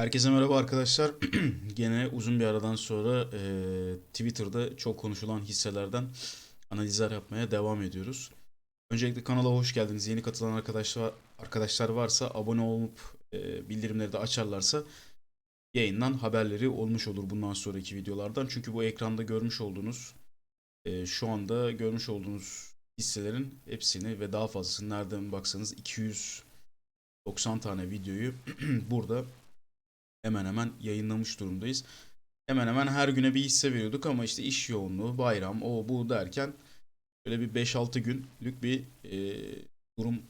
Herkese merhaba arkadaşlar. Gene uzun bir aradan sonra e, Twitter'da çok konuşulan hisselerden analizler yapmaya devam ediyoruz. Öncelikle kanala hoş geldiniz. Yeni katılan arkadaşlar arkadaşlar varsa abone olup e, bildirimleri de açarlarsa yayından haberleri olmuş olur bundan sonraki videolardan. Çünkü bu ekranda görmüş olduğunuz e, şu anda görmüş olduğunuz hisselerin hepsini ve daha fazlasını nereden baksanız 290 tane videoyu burada hemen hemen yayınlamış durumdayız. Hemen hemen her güne bir hisse veriyorduk ama işte iş yoğunluğu, bayram, o bu derken böyle bir 5-6 günlük bir e, durum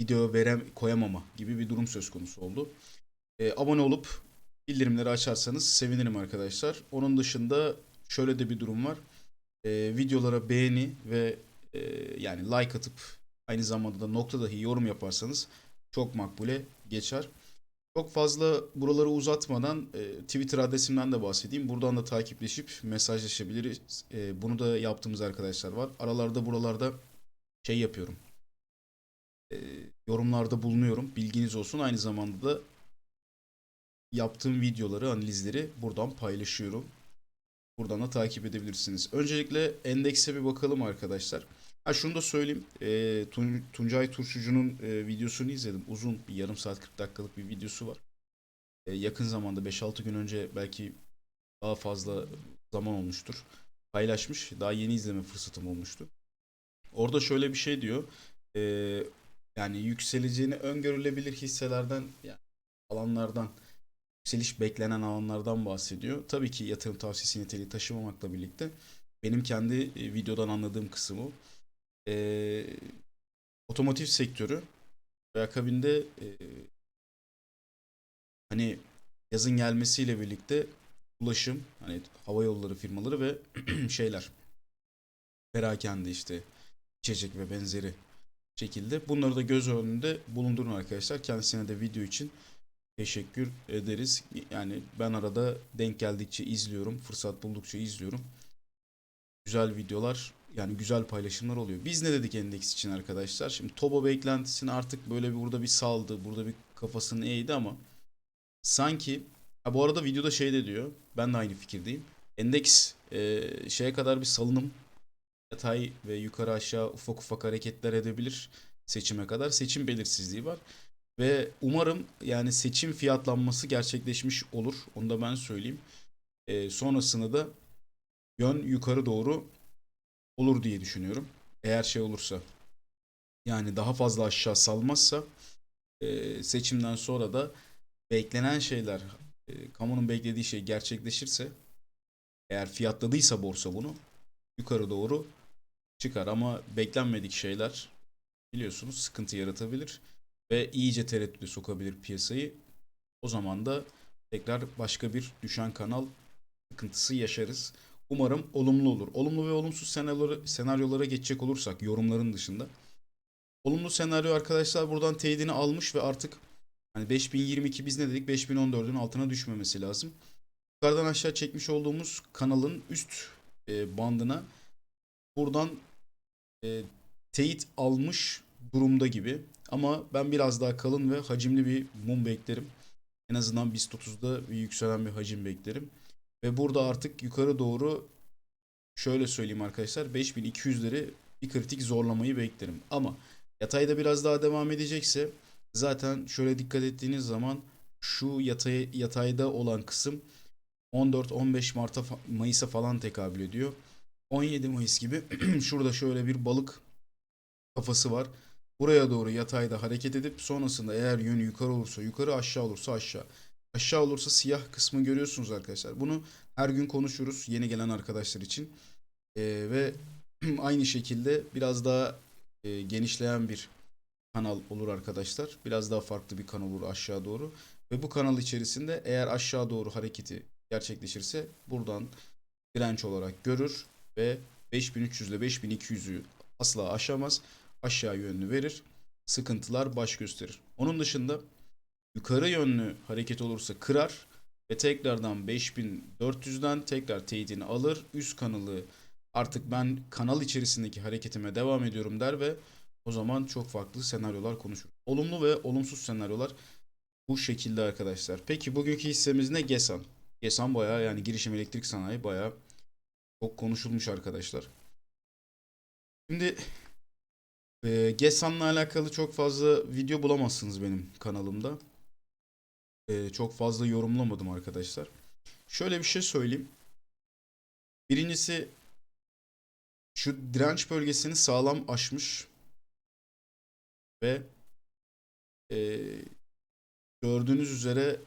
video verem koyamama gibi bir durum söz konusu oldu. E, abone olup bildirimleri açarsanız sevinirim arkadaşlar. Onun dışında şöyle de bir durum var. E, videolara beğeni ve e, yani like atıp aynı zamanda da nokta dahi yorum yaparsanız çok makbule geçer. Çok fazla buraları uzatmadan e, Twitter adresimden de bahsedeyim. Buradan da takipleşip mesajlaşabiliriz. E, bunu da yaptığımız arkadaşlar var. Aralarda buralarda şey yapıyorum. E, yorumlarda bulunuyorum. Bilginiz olsun. Aynı zamanda da yaptığım videoları, analizleri buradan paylaşıyorum. Buradan da takip edebilirsiniz. Öncelikle endekse bir bakalım arkadaşlar. Ha şunu da söyleyeyim. E, Tun- Tuncay Turşucu'nun e, videosunu izledim. Uzun bir yarım saat 40 dakikalık bir videosu var. E, yakın zamanda 5-6 gün önce belki daha fazla zaman olmuştur. Paylaşmış. Daha yeni izleme fırsatım olmuştu. Orada şöyle bir şey diyor. E, yani yükseleceğini öngörülebilir hisselerden yani alanlardan yükseliş beklenen alanlardan bahsediyor. Tabii ki yatırım tavsiyesi niteliği taşımamakla birlikte benim kendi e, videodan anladığım kısım o. E, otomotiv sektörü ve akabinde e, hani yazın gelmesiyle birlikte ulaşım, hani hava yolları firmaları ve şeyler perakende işte içecek ve benzeri şekilde bunları da göz önünde bulundurun arkadaşlar. Kendisine de video için teşekkür ederiz. Yani ben arada denk geldikçe izliyorum, fırsat buldukça izliyorum. Güzel videolar, yani güzel paylaşımlar oluyor. Biz ne dedik endeks için arkadaşlar? Şimdi Tobo beklentisini artık böyle bir burada bir saldı, burada bir kafasını eğdi ama sanki ha bu arada videoda şey de diyor. Ben de aynı fikirdeyim. Endeks e, şeye kadar bir salınım yatay ve yukarı aşağı ufak ufak hareketler edebilir seçime kadar. Seçim belirsizliği var. Ve umarım yani seçim fiyatlanması gerçekleşmiş olur. Onu da ben söyleyeyim. E, sonrasında da yön yukarı doğru olur diye düşünüyorum. Eğer şey olursa yani daha fazla aşağı salmazsa e, seçimden sonra da beklenen şeyler e, kamunun beklediği şey gerçekleşirse eğer fiyatladıysa borsa bunu yukarı doğru çıkar ama beklenmedik şeyler biliyorsunuz sıkıntı yaratabilir ve iyice tereddüte sokabilir piyasayı. O zaman da tekrar başka bir düşen kanal sıkıntısı yaşarız. Umarım olumlu olur. Olumlu ve olumsuz senaryolara, senaryolara geçecek olursak yorumların dışında. Olumlu senaryo arkadaşlar buradan teyidini almış ve artık hani 5022 biz ne dedik? 5014'ün altına düşmemesi lazım. Yukarıdan aşağı çekmiş olduğumuz kanalın üst e, bandına buradan e, teyit almış durumda gibi. Ama ben biraz daha kalın ve hacimli bir mum beklerim. En azından BIST 30'da bir yükselen bir hacim beklerim. Ve burada artık yukarı doğru şöyle söyleyeyim arkadaşlar 5200'leri bir kritik zorlamayı beklerim. Ama yatayda biraz daha devam edecekse zaten şöyle dikkat ettiğiniz zaman şu yatay, yatayda olan kısım 14-15 Mart'a Mayıs'a falan tekabül ediyor. 17 Mayıs gibi şurada şöyle bir balık kafası var. Buraya doğru yatayda hareket edip sonrasında eğer yönü yukarı olursa yukarı aşağı olursa aşağı. Aşağı olursa siyah kısmı görüyorsunuz arkadaşlar. Bunu her gün konuşuruz yeni gelen arkadaşlar için. Ee, ve aynı şekilde biraz daha e, genişleyen bir kanal olur arkadaşlar. Biraz daha farklı bir kanal olur aşağı doğru. Ve bu kanal içerisinde eğer aşağı doğru hareketi gerçekleşirse buradan direnç olarak görür ve 5300 ile 5200'ü asla aşamaz. Aşağı yönlü verir. Sıkıntılar baş gösterir. Onun dışında yukarı yönlü hareket olursa kırar ve tekrardan 5400'den tekrar teyidini alır. Üst kanalı artık ben kanal içerisindeki hareketime devam ediyorum der ve o zaman çok farklı senaryolar konuşur. Olumlu ve olumsuz senaryolar Bu şekilde arkadaşlar. Peki bugünkü hissemiz ne? GESAN. GESAN bayağı yani girişim elektrik sanayi bayağı çok konuşulmuş arkadaşlar. Şimdi e, GESAN'la alakalı çok fazla video bulamazsınız benim kanalımda. E, çok fazla yorumlamadım arkadaşlar. Şöyle bir şey söyleyeyim. Birincisi şu direnç bölgesini sağlam aşmış ve e, gördüğünüz üzere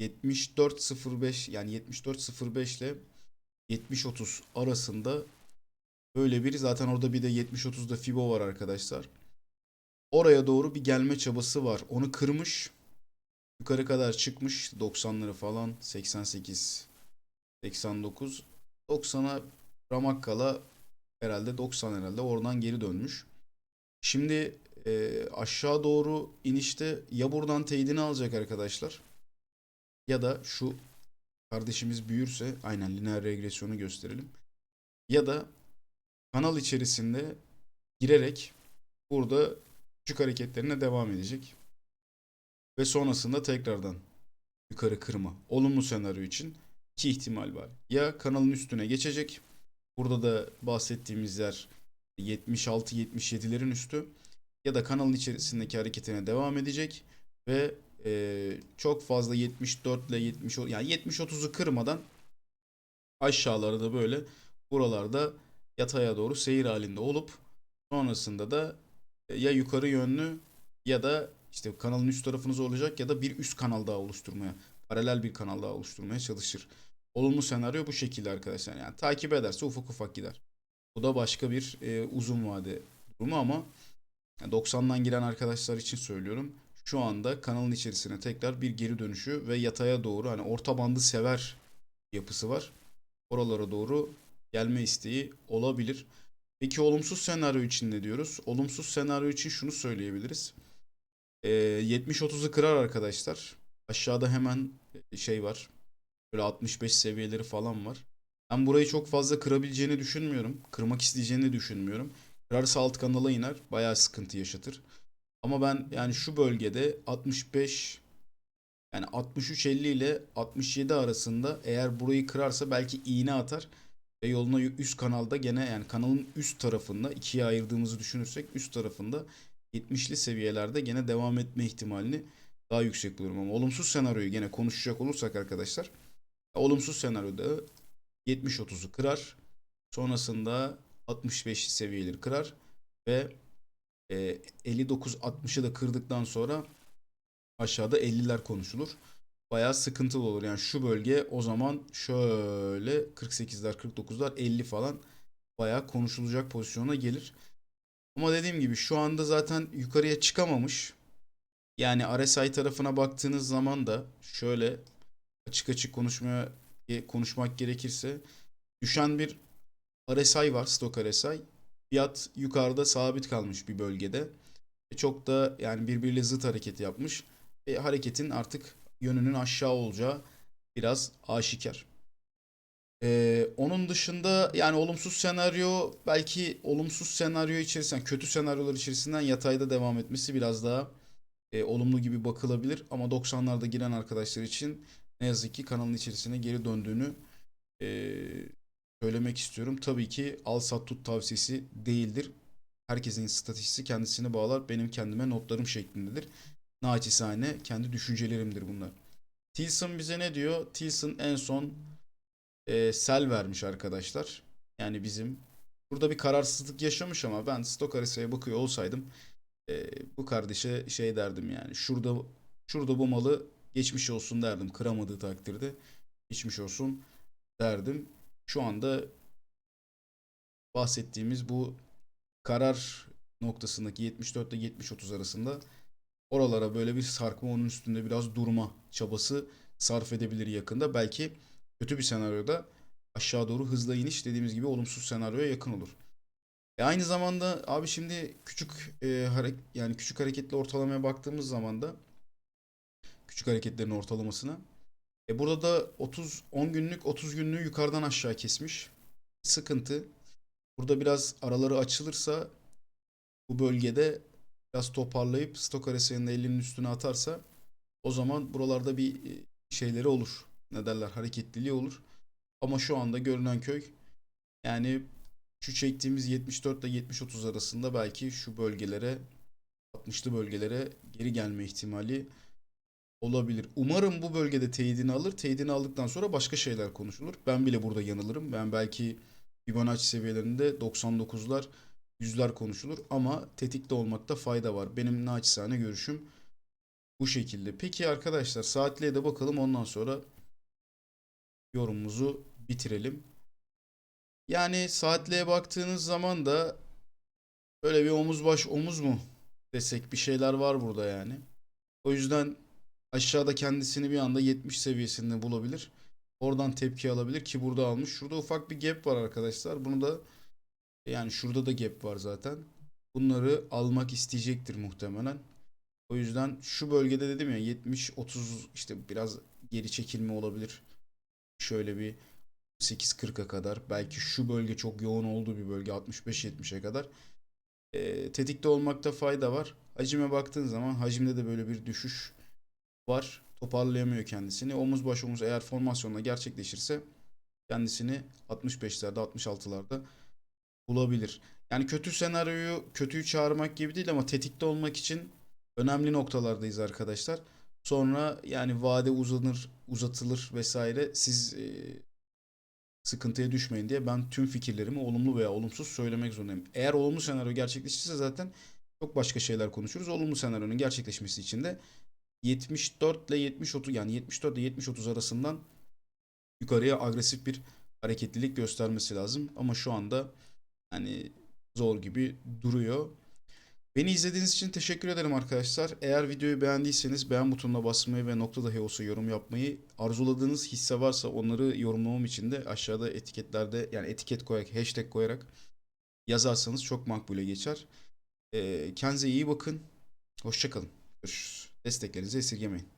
74.05 yani 74.05 ile 70.30 arasında böyle bir zaten orada bir de 70.30'da Fibo var arkadaşlar. Oraya doğru bir gelme çabası var. Onu kırmış. Yukarı kadar çıkmış. 90'ları falan 88 89 90'a ramak kala herhalde 90 herhalde oradan geri dönmüş. Şimdi e, aşağı doğru inişte ya buradan teyidini alacak arkadaşlar ya da şu kardeşimiz büyürse aynen lineer regresyonu gösterelim. Ya da kanal içerisinde girerek burada küçük hareketlerine devam edecek. Ve sonrasında tekrardan yukarı kırma. Olumlu senaryo için iki ihtimal var. Ya kanalın üstüne geçecek. Burada da bahsettiğimiz yer 76-77'lerin üstü. Ya da kanalın içerisindeki hareketine devam edecek. Ve e, çok fazla 74 ile 70 yani 70-30'u kırmadan aşağıları da böyle buralarda yataya doğru seyir halinde olup sonrasında da ya yukarı yönlü ya da işte kanalın üst tarafını zorlayacak ya da bir üst kanal daha oluşturmaya, paralel bir kanal daha oluşturmaya çalışır. Olumlu senaryo bu şekilde arkadaşlar. Yani takip ederse ufak ufak gider. Bu da başka bir e, uzun vade durumu ama 90'dan giren arkadaşlar için söylüyorum. Şu anda kanalın içerisine tekrar bir geri dönüşü ve yataya doğru hani orta bandı sever yapısı var. Oralara doğru gelme isteği olabilir. Peki olumsuz senaryo için ne diyoruz? Olumsuz senaryo için şunu söyleyebiliriz. E, 70-30'u kırar arkadaşlar. Aşağıda hemen şey var. Böyle 65 seviyeleri falan var. Ben burayı çok fazla kırabileceğini düşünmüyorum. Kırmak isteyeceğini düşünmüyorum. Kırarsa alt kanala iner. Bayağı sıkıntı yaşatır. Ama ben yani şu bölgede 65 yani 63-50 ile 67 arasında eğer burayı kırarsa belki iğne atar ve yoluna üst kanalda gene yani kanalın üst tarafında ikiye ayırdığımızı düşünürsek üst tarafında 70'li seviyelerde gene devam etme ihtimalini daha yüksek buluyorum ama olumsuz senaryoyu gene konuşacak olursak arkadaşlar olumsuz senaryoda 70-30'u kırar sonrasında 65 seviyeleri kırar ve e, 59-60'ı da kırdıktan sonra aşağıda 50'ler konuşulur. Bayağı sıkıntılı olur. Yani şu bölge o zaman şöyle 48'ler 49'lar 50 falan bayağı konuşulacak pozisyona gelir. Ama dediğim gibi şu anda zaten yukarıya çıkamamış. Yani RSI tarafına baktığınız zaman da şöyle açık açık konuşmaya konuşmak gerekirse düşen bir RSI var, stok RSI. Fiyat yukarıda sabit kalmış bir bölgede. E, çok da yani birbiriyle zıt hareket yapmış. E, hareketin artık yönünün aşağı olacağı biraz aşikar. Ee, onun dışında yani olumsuz senaryo belki olumsuz senaryo içerisinden kötü senaryolar içerisinden yatayda devam etmesi biraz daha e, olumlu gibi bakılabilir. Ama 90'larda giren arkadaşlar için ne yazık ki kanalın içerisine geri döndüğünü e, söylemek istiyorum. Tabii ki al sat tut tavsiyesi değildir. Herkesin stratejisi kendisine bağlar. Benim kendime notlarım şeklindedir. Naçizane kendi düşüncelerimdir bunlar. Tilson bize ne diyor? Tilson en son e, sel vermiş arkadaşlar. Yani bizim burada bir kararsızlık yaşamış ama ben stok bakıyor olsaydım e, bu kardeşe şey derdim yani. Şurada şurada bu malı geçmiş olsun derdim. Kıramadığı takdirde geçmiş olsun derdim. Şu anda bahsettiğimiz bu karar noktasındaki 74 ile 70-30 arasında oralara böyle bir sarkma onun üstünde biraz durma çabası sarf edebilir yakında. Belki kötü bir senaryoda aşağı doğru hızla iniş dediğimiz gibi olumsuz senaryoya yakın olur. E aynı zamanda abi şimdi küçük e, hare yani küçük hareketli ortalamaya baktığımız zaman da küçük hareketlerin ortalamasına e burada da 30 10 günlük 30 günlüğü yukarıdan aşağı kesmiş. Sıkıntı. Burada biraz araları açılırsa bu bölgede biraz toparlayıp stok arasının 50'nin üstüne atarsa o zaman buralarda bir e, şeyleri olur. Ne derler hareketliliği olur. Ama şu anda görünen köy yani şu çektiğimiz 74 ile 70-30 arasında belki şu bölgelere 60'lı bölgelere geri gelme ihtimali olabilir. Umarım bu bölgede teyidini alır. Teyidini aldıktan sonra başka şeyler konuşulur. Ben bile burada yanılırım. Ben belki Fibonacci seviyelerinde 99'lar, 100'ler konuşulur ama tetikte olmakta fayda var. Benim naçizane görüşüm bu şekilde. Peki arkadaşlar saatliğe de bakalım ondan sonra yorumumuzu bitirelim. Yani saatliğe baktığınız zaman da böyle bir omuz baş omuz mu desek bir şeyler var burada yani. O yüzden aşağıda kendisini bir anda 70 seviyesinde bulabilir. Oradan tepki alabilir ki burada almış. Şurada ufak bir gap var arkadaşlar. Bunu da yani şurada da gap var zaten. Bunları almak isteyecektir muhtemelen. O yüzden şu bölgede dedim ya 70 30 işte biraz geri çekilme olabilir. Şöyle bir 8.40'a kadar belki şu bölge çok yoğun olduğu bir bölge 65-70'e kadar e, tetikte olmakta fayda var. Hacime baktığın zaman hacimde de böyle bir düşüş var. Toparlayamıyor kendisini. Omuz baş omuz eğer formasyonla gerçekleşirse kendisini 65'lerde 66'larda bulabilir. Yani kötü senaryoyu kötüyü çağırmak gibi değil ama tetikte olmak için önemli noktalardayız arkadaşlar. Sonra yani vade uzanır, uzatılır vesaire siz e, sıkıntıya düşmeyin diye ben tüm fikirlerimi olumlu veya olumsuz söylemek zorundayım. Eğer olumlu senaryo gerçekleşirse zaten çok başka şeyler konuşuruz. Olumlu senaryonun gerçekleşmesi için de 74 ile 70 30 yani 74 ile 70 30 arasından yukarıya agresif bir hareketlilik göstermesi lazım. Ama şu anda hani zor gibi duruyor. Beni izlediğiniz için teşekkür ederim arkadaşlar. Eğer videoyu beğendiyseniz beğen butonuna basmayı ve nokta dahi olsa yorum yapmayı, arzuladığınız hisse varsa onları yorumlamam için de aşağıda etiketlerde yani etiket koyarak, hashtag koyarak yazarsanız çok makbule geçer. Ee, kendinize iyi bakın. Hoşçakalın. Görüşürüz. Desteklerinizi esirgemeyin.